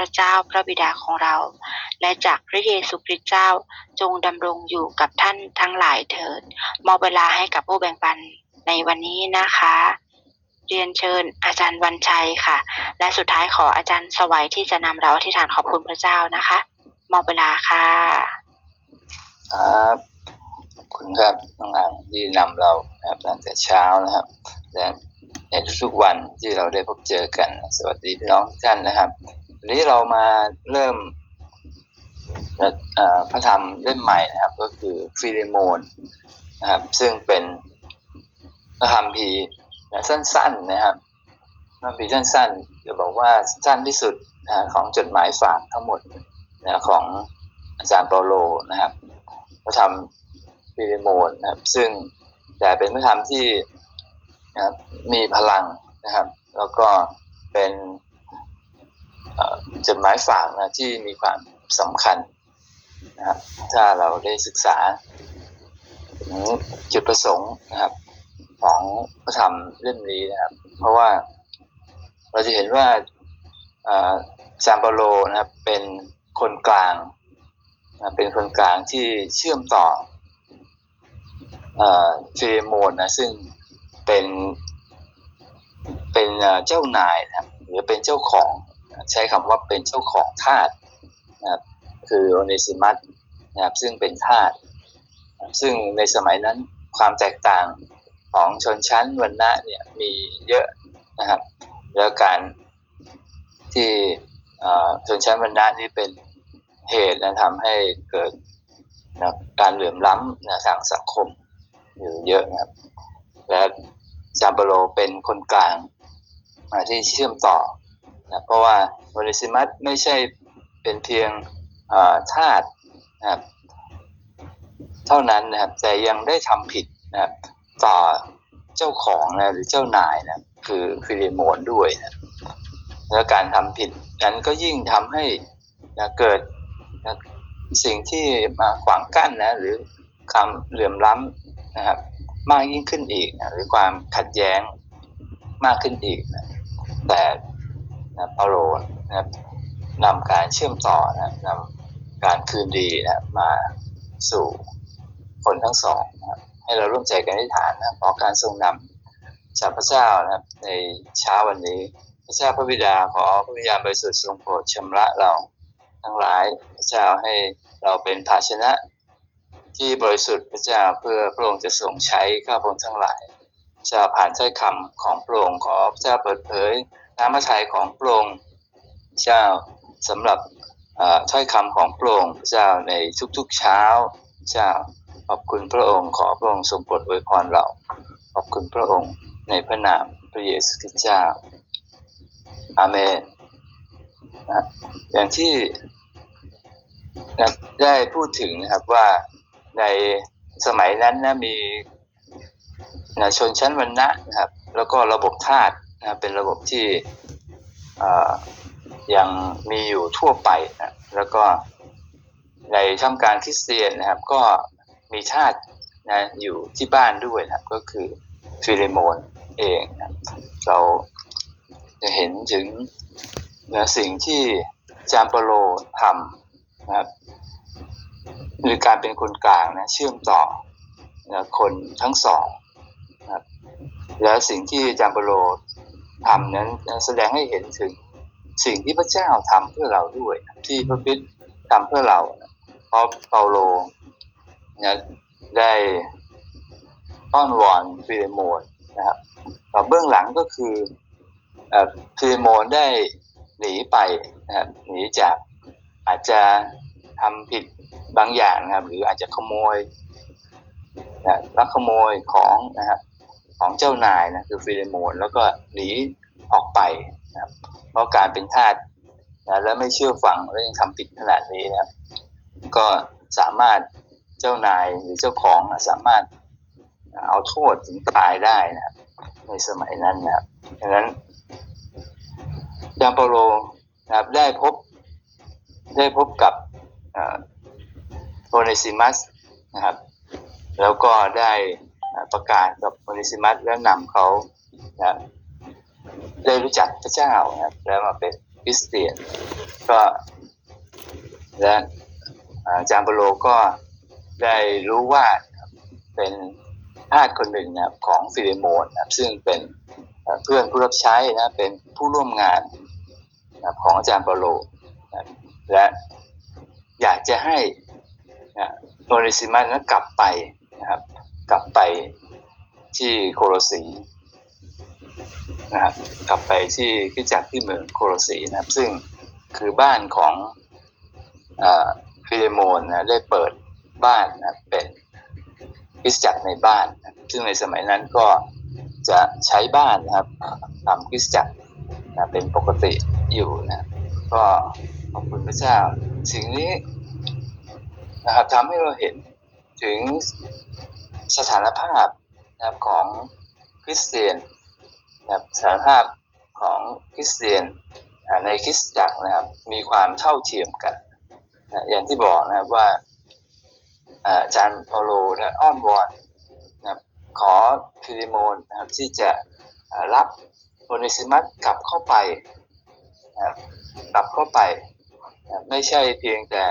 ระเจ้าพระบิดาของเรา และจากพระเยซูคริสต์เจ้าจงดำรงอยู่กับท่านทั้งหลายเถิด มอบเวลาให้กับผู้แบ่งปันในวันนี้นะคะ เรียนเชิญอาจารย์วันชัยค่ะ และสุดท้ายขออาจารย์สวัยที่จะนำเราอธิษฐานขอบคุณพระเจ้านะคะ มอบเวลาค่ะ ครับคุณครับน้องอ่างที่นำเราครับตั้งแต่เช้านะครับและในทุกๆวันที่เราได้พบเจอกัน สวัสดีพี่น้องทุกท่านนะครับ นี้เรามาเริ่มพระธรรมเล่มใหม่นะครับ ก็คือฟิเลโมนนะครับ ซึ่งเป็นพระธรรมพีสั้น ๆนะครับพระคัมพีสั้นๆจะบอกว่าสั้นที่สุดของจดหมายฝากทั้งหมดนะของอาจารย์เปาโลนะครับพระธรรมฟิเลโมนนะครับ ซึ่งแต่เป็นพระธรรมที่นะมีพลังนะครับ แล้วก็เป็น จดหมายฝากนะที่มีความสำคัญนะครับถ้าเราได้ศึกษาถึงจุดประสงค์นะครับ ของพระธรรมเล่มนี้นะครับ เพราะว่าเราจะเห็นว่าซานเปโลนะครับเป็นคนกลางนะเป็นคนกลางที่เชื่อมต่อเอ่อฟิเลโมนนะซึ่งเป็นเป็นเอ่อเจ้านายนะครับหรือเป็นเจ้าของ ใช้คำว่าเป็นเจ้าของทาสนะครับคือโอเนซิมัสนะครับซึ่งเป็นทาสซึ่งในสมัยนั้นความแตกต่างของชนชั้นวรรณะเนี่ยมีเยอะนะครับแล้วการที่ชนชั้นวรรณะนี่เป็นเหตุนะทำให้เกิดนะการเหลื่อมล้ำนะทางสังคมอยู่เยอะนะครับ และจามเปโลเป็นคนกลางที่เชื่อมต่อ นะเพราะว่าโอนิซิมัสไม่ใช่เป็นเพียงอ่าทาสนะครับเท่านั้นนะครับ แต่ยังได้ทำผิดนะครับต่อเจ้าของนะหรือเจ้านายนะคือฟิเลโมนด้วยนะแล้วการทำผิดนั้นก็ยิ่งทำให้นะเกิดนะสิ่งที่มาขวางกั้นนะหรือความเหลื่อมล้ำนะครับ มากยิ่งขึ้นอีกนะหรือความขัดแย้งมากขึ้นอีกนะแต่ นะเปาโลนะครับนำการเชื่อมต่อนะนำการคืนดีนะมาสู่คนทั้งสองนะครับให้เราร่วมใจกันอธิษฐานนะขอการทรงนำจากพระเจ้านะครับในเช้าวันนี้ พระเจ้าพระบิดาขอพระวิญญาณบริสุทธิ์ทรงโปรดชำระเราทั้งหลายพระเจ้าให้เราเป็นภาชนะที่บริสุทธิ์พระเจ้าเพื่อพระองค์จะทรงใช้ข้าพระองทั้งหลายพระผ่านถ้อยคำของพระองค์ขอพระเจ้าเปิดเผย น้ำพระทัยของพระองค์เจ้าสำหรับถ้อยคำของพระองค์เจ้าในทุกๆเช้าเจ้าขอบคุณพระองค์ขอพระองค์ทรงโปรดอวยพรเรา ขอบคุณพระองค์ในพระนามพระเยซูคริสต์เจ้า อาเมนนะอย่างที่นะได้พูดถึงนะครับว่าในสมัยนั้นนะมีนะชนชั้นวรรณะนะครับ แล้วก็ระบบทาส นะเป็นระบบที่ยังมีอยู่ทั่วไปนะแล้วก็ในท่ามกลางคริสเตียนนะครับ ก็มีทาสนะอยู่ที่บ้านด้วยนะครับ ก็คือฟิเลโมนเองนะเราจะเห็นถึงนะสิ่งที่จามเปโลทำนะครับหรือการเป็นคนกลางนะเชื่อมต่อนะคนทั้งสองนะครับแล้วสิ่งที่จารย์เปโล ทำนั้นแสดงให้เห็นถึงสิ่งที่พระเจ้าทำเพื่อเราด้วย ที่พระคริสต์ทำเพื่อเราเพราะเปาโลนะได้ต้อนวอนฟิเลโมนนะครับแต่เบื้องหลังก็คือฟิเลโมนได้หนีไปนะครับหนีจากอาจจะทำผิดบางอย่างนะครับ หรืออาจจะขโมยนะลักขโมยของนะครับ ของเจ้านายนะคือฟิเลโมน แล้วก็หนีออกไปนะครับเพราะการเป็นทาสนะและไม่เชื่อฟังและยังทำผิดขนาดนี้นะครับก็สามารถเจ้านายหรือเจ้าของสามารถเอาโทษถึงตายได้นะครับในสมัยนั้นนะครับดังนั้นยามเปโลนะครับได้พบได้พบกับโอเนซิมัสนะครับ แล้วก็ได้ ประกาศกับโอเนซิมัสและนำเขานะได้รู้จักพระเจ้านะแล้วมาเป็นคริสเตียน ก็และจามโปโลก็ได้รู้ว่าเป็นทาสคนหนึ่งนะครับของฟิเลโมนนะซึ่งเป็นเพื่อนผู้รับใช้นะเป็นผู้ร่วมงานนะของอาจารย์เปโลนะและอยากจะให้นะโอเนซิมัสนั้นกลับไปนะครับ กลับไปที่โคโลสีนะครับกลับไปที่คริสจักรที่เมืองโคโลสีนะครับ ซึ่งคือบ้านของอฟิเลโมนนะได้เปิดบ้านนะเป็นคริสจักรในบ้านนะซึ่งในสมัยนั้นก็จะใช้บ้านนะครับทำคริสจักรนะเป็นปกติอยู่นะก็ขอบคุณพระเจ้า สิ่งนี้นะครับทำให้เราเห็นถึง สถานภาพนะครับของคริสเตียนนะครับสถานภาพของคริสเตียนในคริสตจักรนะครับมีความเท่าเทียมกันนะอย่างที่บอกนะครับว่าอาจารย์เปาโลนะอ้อนวอนนะครับขอฟิลิโมนนะครับที่จะรับโอเนซิมัสกลับเข้าไปนะครับกลับเข้าไปนะไม่ใช่เพียงแต่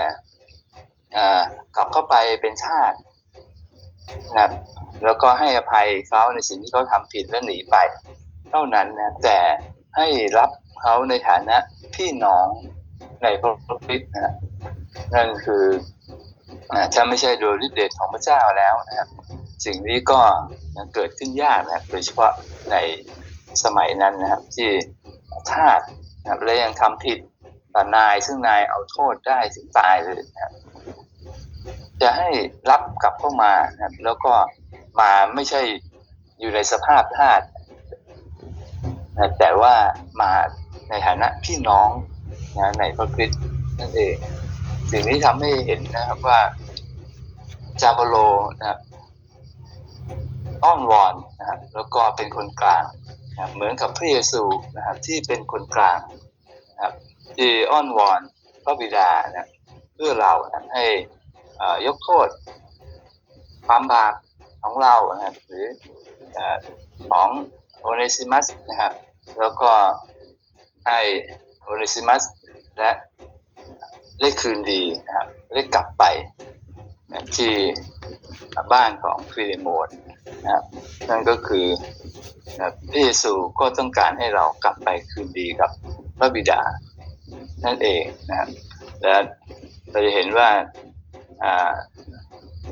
กลับเข้าไปเป็นทาส นะครับ แล้วก็ให้อภัยเขาในสิ่งที่เขาทำผิดและหนีไป เท่านั้นนะแต่ให้รับเขาในฐานะพี่น้องในพระคริสต์นะนั่นคืออ่าถ้าไม่ใช่โดยฤทธิ์เดชของพระเจ้าแล้วนะครับสิ่งนี้ก็ยังเกิดขึ้นยากนะครับโดยเฉพาะในสมัยนั้นนะครับ ที่ทาสนะครับและยังทำผิดต่อนายซึ่งนายเอาโทษได้ถึงตายเลยนะครับ จะให้รับกลับเข้ามานะครับ แล้วก็มาไม่ใช่อยู่ในสภาพทาสนะแต่ว่ามาในฐานะพี่น้องนะในพระคริสต์นั่นเอง สิ่งนี้ทำให้เห็นนะครับว่าจาโปโลนะครับอ้อนวอนนะครับแล้วก็เป็นคนกลางนะเหมือนกับพระเยซูนะครับ ที่เป็นคนกลางนะครับที่อ้อนวอนพระบิดานะเพื่อเรานะให้ ยกโทษ ความบาปของเรานะครับหรืออของโอเนซิมัสนะครับ แล้วก็ให้โอเนซิมัสและได้คืนดีนะครับได้กลับไปนะที่บ้านของฟิลิโมนนะครับนั่นก็คือนะพระเยซูก็ต้องการให้เรากลับไปคืนดีกับพระบิดานั่นเองนะครับและเราจะเห็นว่า อ่า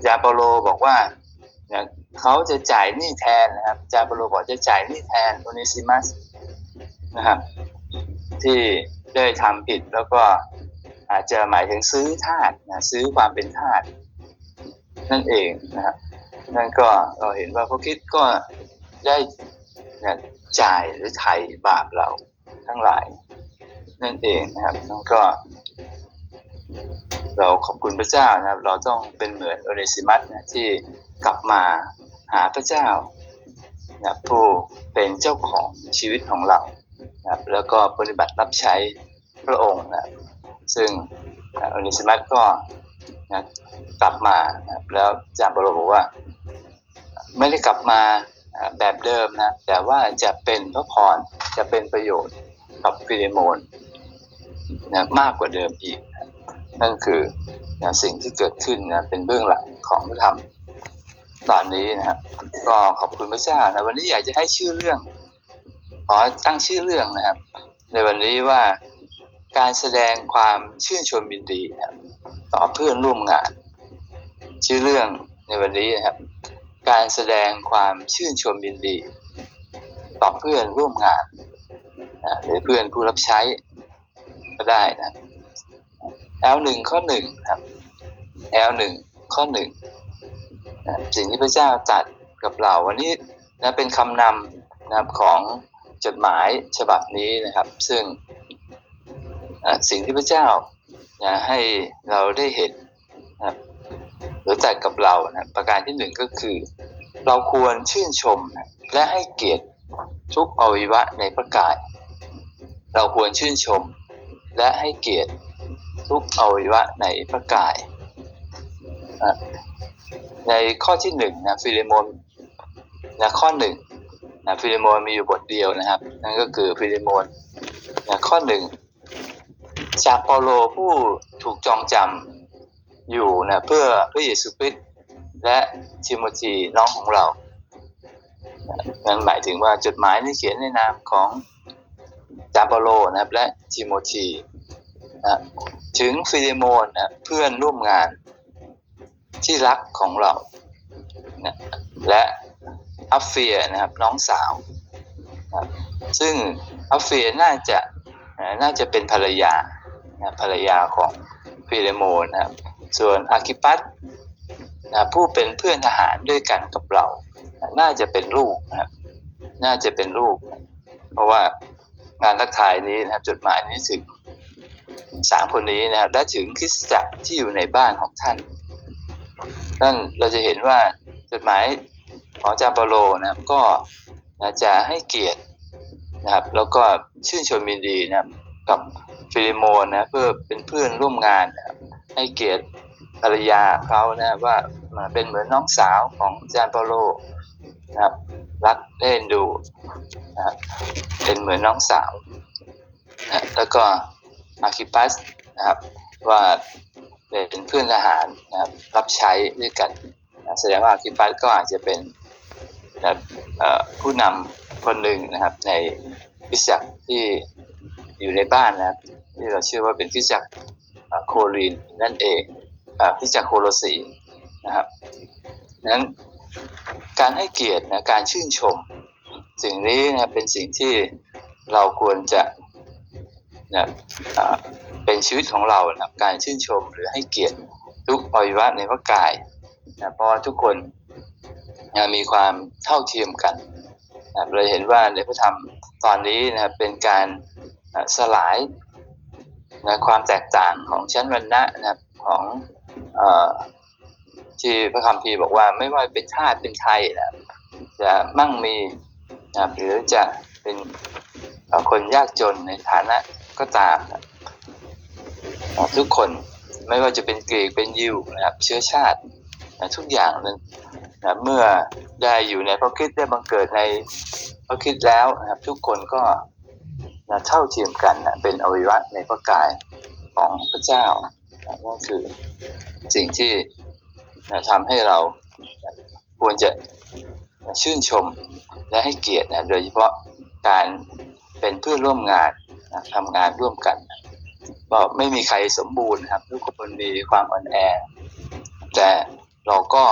ยาเปโลบอกว่าเขาจะจ่ายหนี้แทนนะครับ จาเปโลบอกจะจ่ายหนี้แทนโอเนซิมัสนะครับ ที่ได้ทำผิดแล้วก็อาจจะหมายถึงซื้อทาสนะซื้อความเป็นทาสนั่นเองนะครับนั่นก็เราเห็นว่าพระคิดก็ได้นี่ยจ่ายหรือไถ่บาปเราทั้งหลาย นั่นเองนะครับนั่นก็ เราขอบคุณพระเจ้านะครับ เราต้องเป็นเหมือนโอเนซิมัสนะที่กลับมาหาพระเจ้านะผู้เป็นเจ้าของชีวิตของเรานะแล้วก็ปฏิบัติรับใช้พระองค์นะซึ่งนะโอเนซิมัสก็นะกลับมานะแล้วจารย์บรบอกว่า ไม่ได้กลับมาอ่าแบบเดิมนะแต่ว่าจะเป็นพระพรจะเป็นประโยชน์กับฟิเลโมนนะมากกว่าเดิมอีก นั่นคือนะสิ่งที่เกิดขึ้นนะเป็นเบื้องหลังของพระธรรมตอนนี้นะครับก็ขอบคุณพระเจ้านะวันนี้อยากจะให้ชื่อเรื่องขอตั้งชื่อเรื่องนะครับ ในวันนี้ว่าการแสดงความชื่นชมยินดีนะครับต่อเพื่อนร่วมงาน ชื่อเรื่องในวันนี้นะครับ การแสดงความชื่นชมยินดี ต่อเพื่อนร่วมงานหรือเพื่อนผู้รับใช้ก็ได้นะ L หนึ่งข้อหนึ่งครับ L หนึ่งข้อหนึ่งสิ่งที่พระเจ้าตรัดกับเราวันนี้นะเป็นคำนำนะครับของจดหมายฉบับนี้นะครับ ซึ่งสิ่งที่พระเจ้านะให้เราได้เห็นนะครับหรือตรัดกับเรานะประการที่หนึ่งก็คือ เราควรชื่นชมนะและให้เกียรติทุกอวัยวะในพระกาย เราควรชื่นชม และให้เกียรติ ทุกอวัยวะในพระกาย ในข้อที่หนึ่งนะฟิเลโมนนะข้อหนึ่งนะฟิเลโมนมีอยู่บทเดียวนะครับ นั่นก็คือฟิเลโมนนะข้อหนึ่งซาเปาโลผู้ถูกจองจำอยู่นะเพื่อพระเยซูคริสต์และทิโมธีน้องของเรานั่นหมายถึงว่าจดหมายนี้เขียนในนามของซาเปโลนะครับและทิโมธี นะถึงฟิเลโมนนะเพื่อนร่วมงานที่รักของเรานะและอัฟเฟียนะครับน้องสาวนะซึ่งอัฟเฟียน่าจะนะน่าจะเป็นภรรยานะภรรยาของฟิเลโมนนะครับส่วนอาคิปัสนะผู้เป็นเพื่อนทหารด้วยกันกับเรานะน่าจะเป็นลูกนะครับน่าจะเป็นลูกนะเพราะว่างานทักทายนี้นะครับจดหมายนี้ถึง สามคนนี้นะครับและถึงคริสตจักรที่อยู่ในบ้านของท่านนั่นเราจะเห็นว่าจดหมายของอาจารย์เปาโลนะครับก็จะให้เกียรตินะครับ แล้วก็ชื่นชมยินดีนะครับกับฟิลิโมนนะเพื่อเป็นเพื่อนร่วมงานนะครับให้เกียรติภรรยาเขานะว่าเป็นเหมือนน้องสาวของอาจารย์เปาโลนะครับรักเล่นดูนะครับเป็นเหมือนน้องสาวนะแล้วก็ อาคิปัสนะครับว่าเป็นเพื่อนทหารนะครับรับใช้ด้วยกันนะแสดงว่าอาคิปัสก็อาจจะเป็นนะผู้นำคนหนึ่งนะครับในคริจักที่อยู่ในบ้านนะครับที่เราเชื่อว่าเป็นคริจักโคลินนั่นเองเอ่อคริจักโคโลสีนะครับนั้นการให้เกียรตินะการชื่นชม สิ่งนี้นะเป็นสิ่งที่เราควรจะ นะเอ่อเป็นชีวิตของเรานะการชื่นชมหรือให้เกียรติทุกอวัยวะในพระกายนะเพราะทุกคนนะมีความเท่าเทียมกันนะเราเห็นว่าในพระธรรมตอนนี้นะครับเป็นการอะสลายนะความแตกต่างของชั้นวรรณะนะครับของอที่พระคัมภีร์บอกว่าไม่ว่าเป็นชาติเป็นไทยนะจะมั่งมีนะหรือจะเป็นคนยากจนในฐานะ ก็ตามนะทุกคนไม่ว่าจะเป็นกรีกเป็นยิวนะครับ เชื้อชาตินะทุกอย่างนั้นนะเมื่อได้อยู่ในพระคริสต์ได้บังเกิดในพระคริสต์แล้วนะครับ ทุกคนก็นะเท่าเทียมกันนะเป็นอวัยวะในพระกายของพระเจ้านะนั่นคือสิ่งที่นะทำให้เรานะควรจะนะชื่นชมและให้เกียรตินะโดยเฉพาะการเป็นเพื่อนร่วมงาน ทำงานร่วมกันก็ไม่มีใครสมบูรณ์ครับ ทุกคนมีความอ่อนแอ แต่เราก็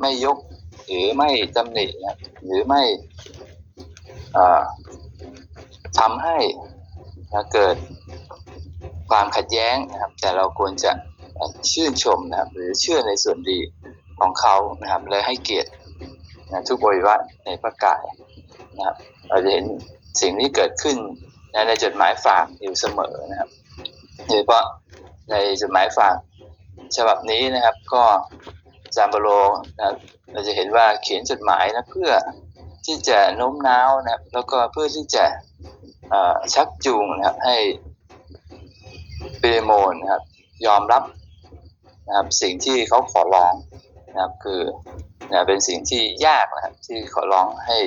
ไม่ยกหรือไม่ตำหนินะหรือไม่ทำให้เกิดความขัดแย้งนะครับ แต่เราควรจะชื่นชมนะครับ หรือเชื่อในส่วนดีของเขานะครับและให้เกียรตินะทุกบริวารในพระกายนะครับ เราจะเห็นสิ่งที่เกิดขึ้น นะในจดหมายฝากอยู่เสมอนะครับโดยเฉพาะในจดหมายฝากฉบับนี้นะครับ ก็จามโบโลนะครับเราจะเห็นว่าเขียนจดหมายนะเพื่อที่จะโน้มน้าวนะครับ แล้วก็เพื่อที่จะชักจูงนะครับให้เปเรโมนนะครับ ยอมรับนะครับสิ่งที่เขาขอร้องนะครับคือนะเป็นสิ่งที่ยากนะครับที่ขอร้องให้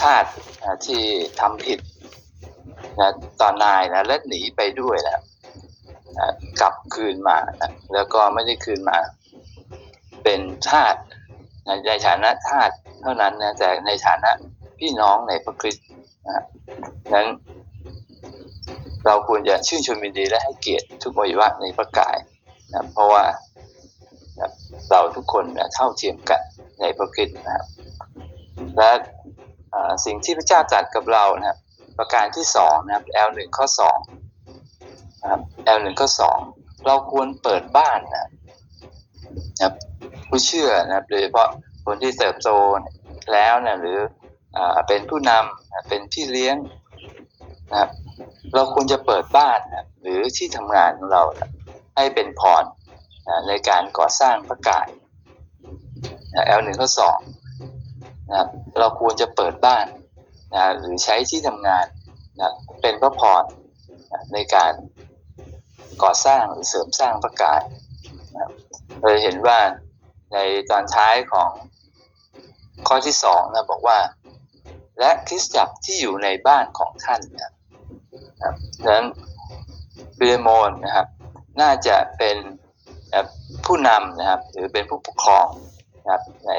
ทาสนะที่ทำผิด นะตอนนายนะและหนีไปด้วยนะนะกลับคืนมานะแล้วก็ไม่ได้คืนมา เป็นทาสนะในฐานะทาสเท่านั้นนะแต่ในฐานะพี่น้องในพระคริสต์นะนั้นเราควรจะชื่นชมยินดีและให้เกียรติทุกอวัยวะในพระกายนะเพราะว่านะเราทุกคนนะเท่าเทียมกันในพระคริสต์นะครับและสิ่งที่พระเจ้าตรัสกับเรานะครับ ประการที่สองนะครับ L หนึ่งข้อสองนะครับ L หนึ่งข้อสองเราควรเปิดบ้านนะครับ ผู้เชื่อนะครับโดยเฉพาะคนที่เติบโตแล้วนะหรืออเป็นผู้นำเป็นพี่เลี้ยงนะครับ เราควรจะเปิดบ้านนะหรือที่ทำงานของเรานะให้เป็นพรนะในการก่อสร้างพระกายนะ L หนึ่งข้อสองนะครับเราควรจะเปิดบ้าน นะหรือใช้ที่ทำงานนะเป็นพระพรนะในการก่อสร้างหรือเสริมสร้างพระกายนะเราจะเห็นว่าในตอนท้ายของข้อที่สองนะบอกว่า และคริสตจักรที่อยู่ในบ้านของท่านนะนะดังนั้นฟิเลโมนนะครับ น่าจะเป็นผู้นำนะครับ หรือเป็นผู้ปกครองนะครับใน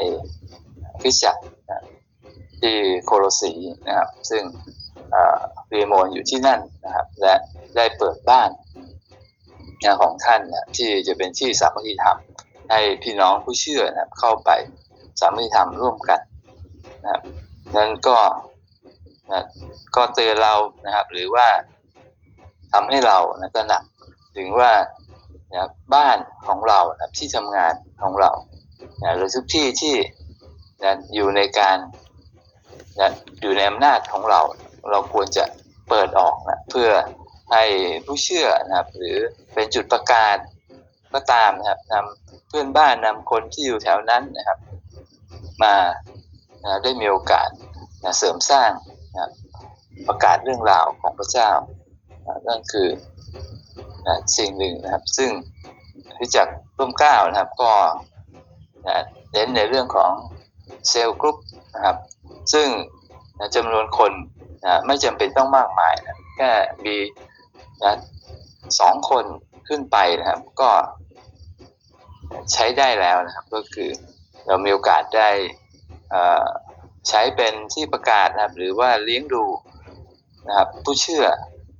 คริสตจักร ที่โคโลสีนะครับ ซึ่งเอ่อฟิเลโมนอยู่ที่นั่นนะครับ และได้เปิดบ้านนของท่านนะที่จะเป็นที่สามัคคีธรรม ให้พี่น้องผู้เชื่อนะครับ เข้าไปสามัคคีธรรมร่วมกันนะครับนั้นก็นะก็เตือนเรานะครับ หรือว่าทำให้เรานะตระหนักถึงว่านะบ้านของเรานะที่ทำงานของเรานะหรือทุกที่ที่นะอยู่ในการ นะอยู่ในอำนาจของเรา เราควรจะเปิดออกนะเพื่อให้ผู้เชื่อนะครับ หรือเป็นจุดประกาศก็ตามนะครับนำเพื่อนบ้านนำคนที่อยู่แถวนั้นนะครับ มานะได้มีโอกาสนะเสริมสร้างนะประกาศเรื่องราวของพระเจ้านะนั่นคือนะสิ่งหนึ่งนะครับ ซึ่งที่จากร่วมเก้านะครับก็นะเน้นในเรื่องของเซลล์กรุ๊ปนะครับ ซึ่งจำนวนคนนะไม่จำเป็นต้องมากมายนะแค่มีนะสองคนขึ้นไปนะครับ ก็ใช้ได้แล้วนะครับ ก็คือเรามีโอกาสได้ใช้เป็นที่ประกาศนะครับ หรือว่าเลี้ยงดูนะครับ ผู้เชื่อ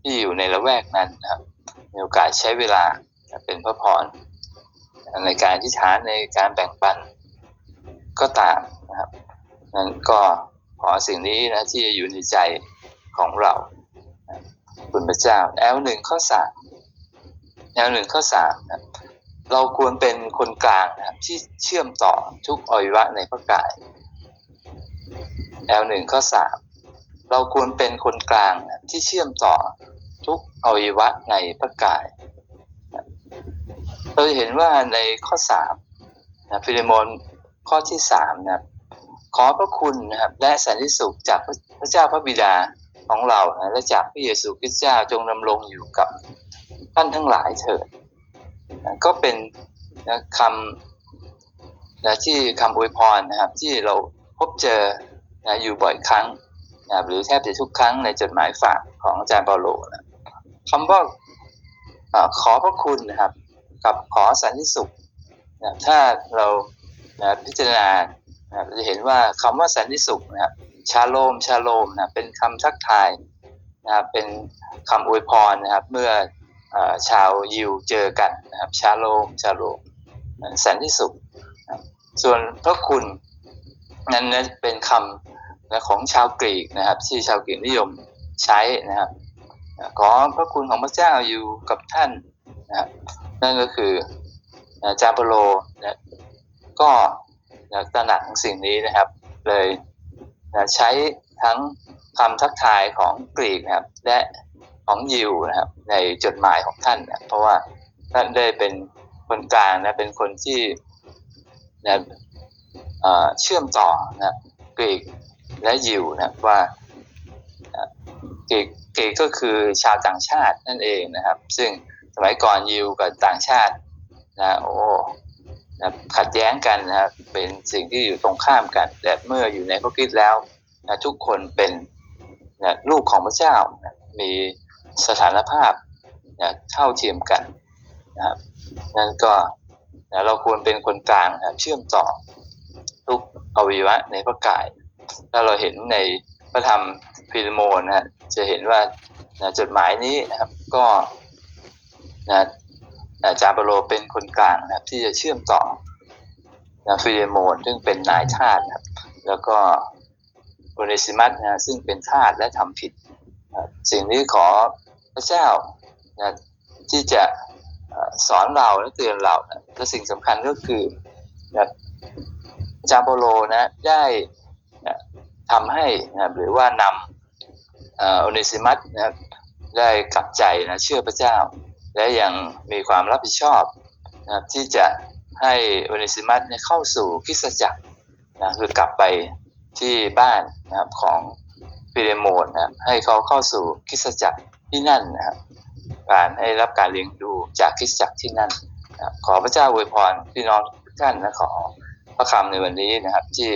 ที่อยู่ในละแวกนั้นนะครับ มีโอกาสใช้เวลาเป็นพระพรในการที่ฐานในการแบ่งปันก็ตามนะครับนั้นก็ ขอสิ่งนี้นะที่จะอยู่ในใจของเราคุณพระเจ้าแอลหนึ่งข้อสามแอลหนึ่งข้อสามนะเราควรเป็นคนกลางนะครับที่เชื่อมต่อทุกอวัยวะในพระกายแอลหนึ่งข้อสามเราควรเป็นคนกลางนะที่เชื่อมต่อทุกอวัยวะในพระกาย เราจะเห็นว่าในข้อสามนะฟิเลโมนข้อที่สามนะ ขอพระคุณนะครับและสันติสุขจากพระเจ้าพระบิดาของเรานะและจากพระเยซูคริสต์เจ้าจงดำรงอยู่กับท่านทั้งหลายเถิดนะก็เป็นนะคำนะที่คำอวยพรนะครับ ที่เราพบเจอนะอยู่บ่อยครั้งนะหรือแทบจะทุกครั้งในจดหมายฝากของอาจารย์เปาโลนะคำว่าอาขอพระคุณนะครับ กับขอสันติสุขนะถ้าเรานะพิจารณา นะครับเราจะเห็นว่าคำว่าสันติสุขนะครับชาโลมชาโลมนะเป็นคำทักทายนะครับเป็นคำอวยพรนะครับ เมื่ออชาวยิวเจอกันนะครับชาโลมชาโลมสันติสุขนะส่วนพระคุณนั้นนะเป็นคำนะของชาวกรีกนะครับ ที่ชาวกรีกนิยมใช้นะครับขอพระคุณของพระเจ้าอยู่กับท่านนะครับนั่นก็คือจาเปโลนะก็ นะตระหนักสิ่งนี้นะครับ เลยนะใช้ทั้งคำทักทายของกรีกนะครับ และของยิวนะครับ ในจดหมายของท่านนะเพราะว่าท่านได้เป็นคนกลางนะเป็นคนที่นะเอ่อเชื่อมต่อนะกรีกและยิวนะว่ากรีกกรีกก็คือชาวต่างชาตินั่นเองนะครับ ซึ่งสมัยก่อนยิวกับต่างชาตินะโอ้ นะขัดแย้งกันนะครับเป็นสิ่งที่อยู่ตรงข้ามกัน แต่เมื่ออยู่ในพระคริสต์แล้วนะทุกคนเป็นนะลูกของพระเจ้านะมีสถานภาพนะเท่าเทียมกันนะครับนั่นก็นะเราควรเป็นคนกลางนะเชื่อมต่อทุกอวัยวะในพระกาย ถ้าเราเห็นในพระธรรมฟิลโมนนะจะเห็นว่านะจดหมายนี้นะครับก็นะ จารย์เปโลเป็นคนกลางนะครับ ที่จะเชื่อมต่อนะฟิเลโมนซึ่งเป็นนายทาสนะครับ แล้วก็โอเนซิมัสนะซึ่งเป็นทาสและทำผิดนะสิ่งนี้ขอพระเจ้านะที่จะสอนเราและเตือนเรานะและสิ่งสำคัญก็คือนะจารย์เปโลนะได้นะทำให้นะหรือว่านำโอเนซิมัสนะได้กลับใจนะเชื่อพระเจ้า และยังมีความรับผิดชอบนะครับที่จะให้โอเนซิมัสเข้าสู่คริสตจักรนะคือกลับไปที่บ้านนะครับของฟิเลโมนนะครับให้เขาเข้าสู่คริสตจักรที่นั่นนะครับการให้รับการเลี้ยงดูจากคริสตจักรที่นั่นนะขอพระเจ้าอวยพรพี่น้องทุกท่านนะขอพระคำในวันนี้นะครับ ที่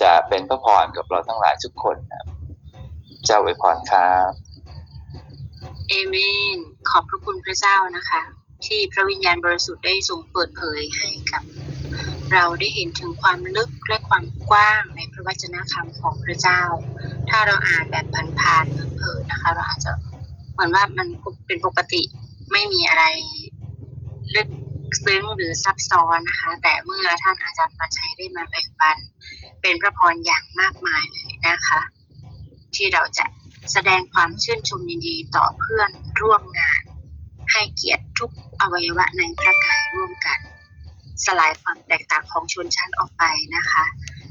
จะเป็นพระพรกับเราทั้งหลายทุกคนนะครับเจ้าอวยพรครับเอเมน ขอบพระคุณพระเจ้านะคะ ที่พระวิญญาณบริสุทธิ์ได้ทรงเปิดเผยให้กับ เราได้เห็นถึงความลึกและความกว้างในพระวจนะคำของพระเจ้า ถ้าเราอ่านแบบผ่านๆเผลอๆนะคะ เราอาจจะเหมือนว่ามันเป็นปกติไม่มีอะไรลึกซึ้งหรือซับซ้อนนะคะ แต่เมื่อท่านอาจารย์มาชัยได้มาแบ่งปัน เป็นพระพรอย่างมากมายเลยนะคะ ที่เราจะ แสดงความชื่นชมยินดีต่อเพื่อนร่วมงาน ให้เกียรติทุกอวัยวะในพระกายร่วมกัน สลายความแตกต่างของชนชั้นออกไปนะคะ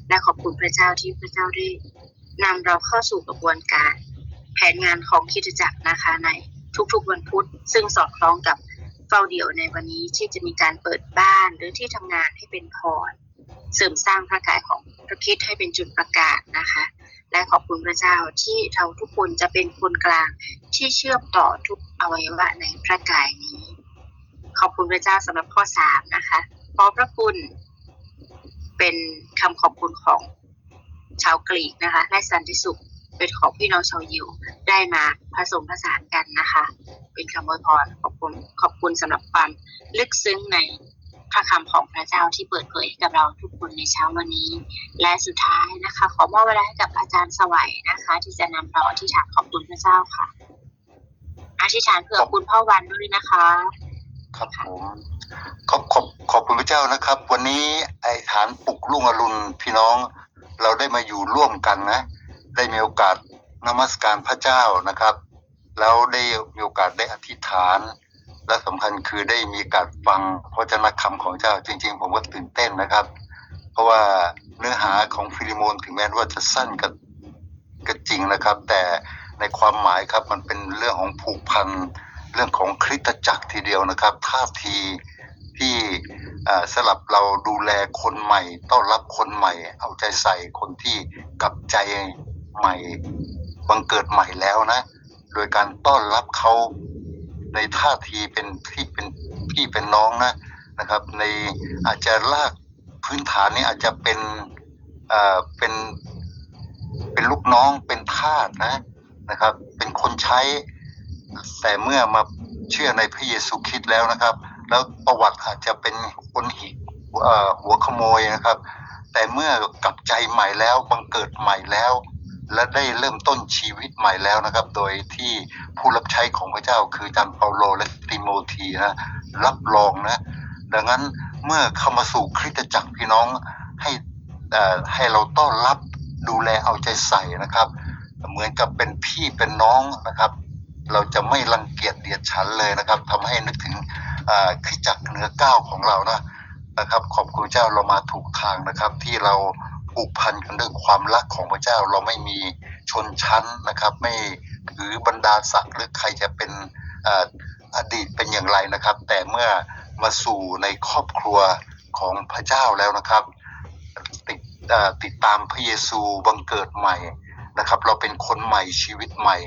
และขอบคุณพระเจ้าที่พระเจ้าได้นำเราเข้าสู่กระบวนการแผนงานของคิดจักรนะคะในทุกๆวันพุธ ซึ่งสอดคล้องกับเฝ้าเดี่ยวในวันนี้ที่จะมีการเปิดบ้านหรือที่ทำงานให้เป็นพรเสริมสร้างพระกายของพระคิดให้เป็นจุดประกาศนะคะ และขอบคุณพระเจ้าที่เราทุกคนจะเป็นคนกลางที่เชื่อมต่อทุกอวัยวะในพระกายนี้ ขอบคุณพระเจ้าสำหรับข้อสามนะคะขอบพระคุณเป็นคำขอบคุณของชาวกรีกนะคะและสันติสุขเป็นของพี่น้องชาวยิวได้มาผสมผสานกันนะคะ เป็นคำอวยพรขอบคุณขอบคุณสำหรับความลึกซึ้งใน พระคำของพระเจ้าที่เปิดเผยกับเราทุกคนในเช้าวันนี้ และสุดท้ายนะคะ ขอมอบเวลาให้กับอาจารย์สวัยนะคะ ที่จะนำเราอธิษฐานขอบคุณพระเจ้าค่ะ อธิษฐานเผื่อคุณพ่อวันด้วยนะคะ ครับผมขอบขอบขอบคุณพระเจ้านะครับ วันนี้ไอฐานปลุกรุ่งอรุณพี่น้องเราได้มาอยู่ร่วมกันนะ ได้มีโอกาสนมัสการพระเจ้านะครับ แล้วได้มีโอกาสได้อธิษฐาน และสำคัญคือได้มีการฟังพระจ้าคำของเจ้าจริง ๆ ผมก็ตื่นเต้นนะครับ เพราะว่าเนื้อหาของฟิลิโมนถึงแม้ว่าจะสั้นก็ก็จริงนะครับ แต่ในความหมายครับมันเป็นเรื่องของผูกพันเรื่องของคริสตจักรทีเดียวนะครับท่าทีที่สลับเราดูแลคนใหม่ ต้อนรับคนใหม่ เอาใจใส่คนที่กลับใจใหม่บังเกิดใหม่แล้วนะ โดยการต้อนรับเขา ในท่าทีเป็นที่เป็นพี่เป็นน้องนะนะครับ ในอาจจะลากพื้นฐานนี้อาจจะเป็นอ่าเป็นเป็นลูกน้องเป็นทาสนะนะครับ เป็นคนใช้ แต่เมื่อมาเชื่อในพระเยซูคริสต์แล้วนะครับ แล้วประวัติอาจจะเป็นคนหิหัวขโมยนะครับ แต่เมื่อกลับใจใหม่แล้วบังเกิดใหม่แล้ว และได้เริ่มต้นชีวิตใหม่แล้วนะครับ โดยที่ผู้รับใช้ของพระเจ้าคือจานเปาโลและติโมธีนะรับรองนะ ดังนั้นเมื่อเข้ามาสู่คริสตจักรพี่น้องให้ให้เราต้อนรับดูแลเอาใจใส่นะครับ เหมือนกับเป็นพี่เป็นน้องนะครับ เราจะไม่รังเกียจเดียดฉันเลยนะครับทำให้นึกถึงคริสตจักรเหนือเก้าของเรานะนะครับ ขอบคุณเจ้าเรามาถูกทางนะครับที่เรา ผูกพันกันด้วยความรักของพระเจ้าเราไม่มีชนชั้นนะครับ ไม่ถือบรรดาศักดิ์หรือใครจะเป็นออดีตเป็นอย่างไรนะครับ แต่เมื่อมาสู่ในครอบครัวของพระเจ้าแล้วนะครับ ติดติดตามพระเยซูบังเกิดใหม่นะครับ เราเป็นคนใหม่ชีวิตใหม่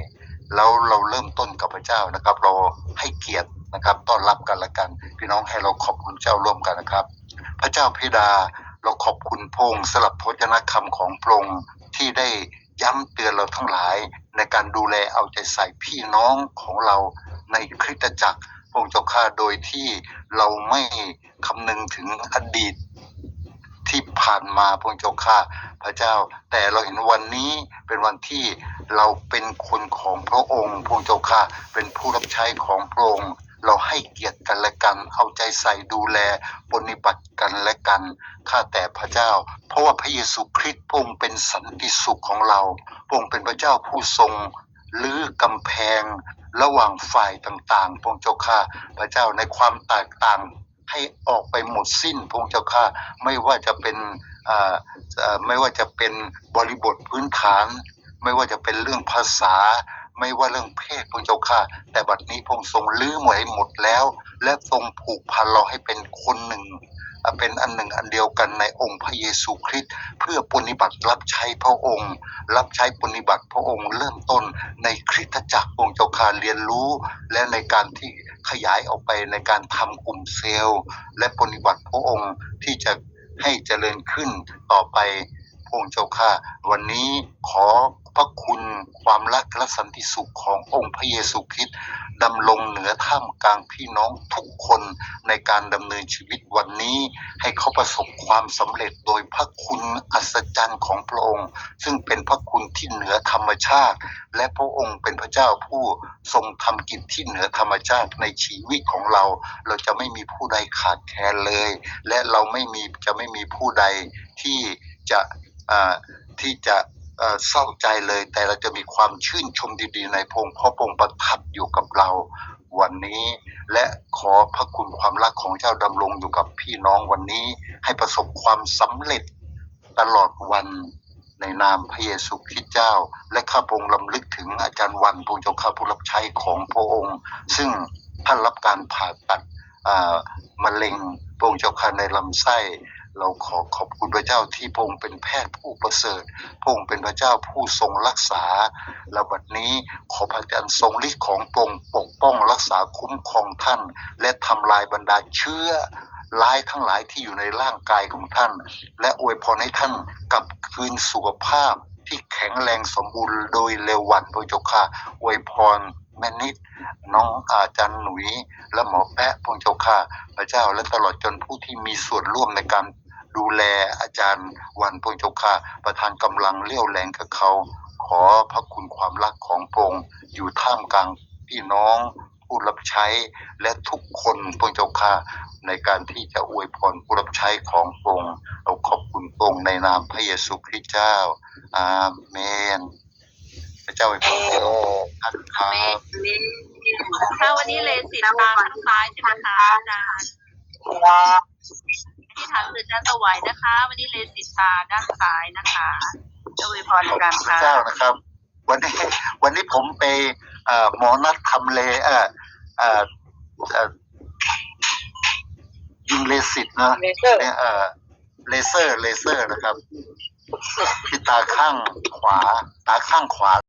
แล้วเราเริ่มต้นกับพระเจ้านะครับ เราให้เกียรตินะครับต้อนรับกันละกัน พี่น้องให้เราขอบคุณเจ้าร่วมกันนะครับ พระเจ้าพิดา เราขอบคุณพงสลับพจนคำของพรงค์ที่ได้ย้ำเตือนเราทั้งหลาย ในการดูแลเอาใจใส่พี่น้องของเราในคริสตจักรพงค์เจ้าข้าโดยที่เราไม่คำนึงถึงอดีตที่ผ่านมาพระองค์เจ้าข้าพระเจ้า แต่เราเห็นวันนี้เป็นวันที่เราเป็นคนของพระองค์พระองค์เจ้าข้าเป็นผู้รับใช้ของพระองค์ เราให้เกียรติกันและกัน เอาใจใส่ดูแลปฏิบัติกันและกันข้าแต่พระเจ้า เพราะว่าพระเยซูคริสต์พระองค์เป็นสันติสุขของเราพระองค์เป็นพระเจ้าผู้ทรงลื้อกำแพง ระหว่างฝ่ายต่างๆพระองเจ้าข้าพระเจ้าในความแตกต่างให้ออกไปหมดสิ้นพระองเจ้าข้าไม่ว่าจะเป็นไม่ว่าจะเป็นบริบทพื้นฐาน ไม่ว่าจะเป็นเรื่องภาษา ไม่ว่าเรื่องเพศพระองค์เจ้าข้าแต่บัดนี้พระองค์ทรงลื้อหมดให้หมดแล้ว และทรงผูกพันเราให้เป็นคนหนึ่ง เป็นอันหนึ่งอันเดียวกันในองค์พระเยซูคริสต์เพื่อปฏิบัติรับใช้พระองค์ รับใช้ปฏิบัติพระองค์เริ่มต้นในคริสตจักรองค์เจ้าข้าเรียนรู้ และในการที่ขยายออกไปในการทำกลุ่มเซลล์ และปฏิบัติพระองค์ที่จะให้เจริญขึ้นต่อไป พระองค์เจ้าข้าวันนี้ขอพระคุณความรักและสันติสุขขององค์พระเยซูคริสต์ดำรงเหนือท่ามกลางพี่น้องทุกคนในการดำเนินชีวิตวันนี้ ให้เขาประสบความสำเร็จโดยพระคุณอัศจรรย์ของพระองค์ ซึ่งเป็นพระคุณที่เหนือธรรมชาติ และพระองค์เป็นพระเจ้าผู้ทรงทำกิจที่เหนือธรรมชาติในชีวิตของเรา เราจะไม่มีผู้ใดขาดแคลนเลย และเราไม่มีจะไม่มีผู้ใดที่จะ ที่จะเศร้าใจเลย แต่เราจะมีความชื่นชมดีๆ ในพงเพราะพงประทับอยู่กับเราวันนี้และขอพระคุณความรักของเจ้าดำรงอยู่กับพี่น้องวันนี้ ให้ประสบความสำเร็จตลอดวันในนามพระเยซูคริสต์เจ้า และข้าพงลำลึกถึงอาจารย์วันพงค์เจ้าข้าผู้รับใช้ของพระองค์ ซึ่งท่านรับการผ่าตัดมะเร็งพระองค์เจ้าข้าในลำไส้ เราขอขอบคุณพระเจ้าที่พระองค์เป็นแพทย์ผู้ประเสริฐพระองค์เป็นพระเจ้าผู้ทรงรักษาและบัดนี้ขอพระเจ้าทรงฤทธิ์ของพระองค์ปกป้องรักษาคุ้มครองท่าน และทำลายบรรดาเชื้อร้ายทั้งหลายที่อยู่ในร่างกายของท่าน และอวยพรให้ท่านกลับคืนสุขภาพที่แข็งแรงสมบูรณ์โดยเร็ววันพระเจ้าค่ะอวยพร แม่นิด น้องอาจารย์หนุย และหมอแปะพระเจ้าค่ะพระเจ้าและตลอดจนผู้ที่มีส่วนร่วมในการดูแลอาจารย์วันพระเจ้าค่ะประทานกำลังเลี้ยวแรงกับเขา ขอพระคุณความรักของพงอยู่ท่ามกลางพี่น้องผู้รับใช้และทุกคนพระเจ้าค่ะในการที่จะอวยพรผู้รับใช้ของพงเราขอบคุณพงในนามพระเยซูคริสต์เจ้าอาเมน ระเจ้าอวยพรท่านคอารัเมนบถ้าวันนี้เลสิตตาข้างซ้ายใช่ไหมคะอาจารย์ที่ฐานคืออาจารย์สวัยนะคะ วันนี้เลสิตตาด้านซ้ายนะคะจะอวยพรขอบกันคุณพค่ะระเจ้านะครับ วันนี้วันนี้ผมไปเอ่อหมอนัดทำเลเอ่อเอ่อเอ่อยิงเลสิตเนอะเนี่ยเอ่อเลเซอร์เลเซอร์นะครับ ที่ตาข้างขวา ตาข้างขวา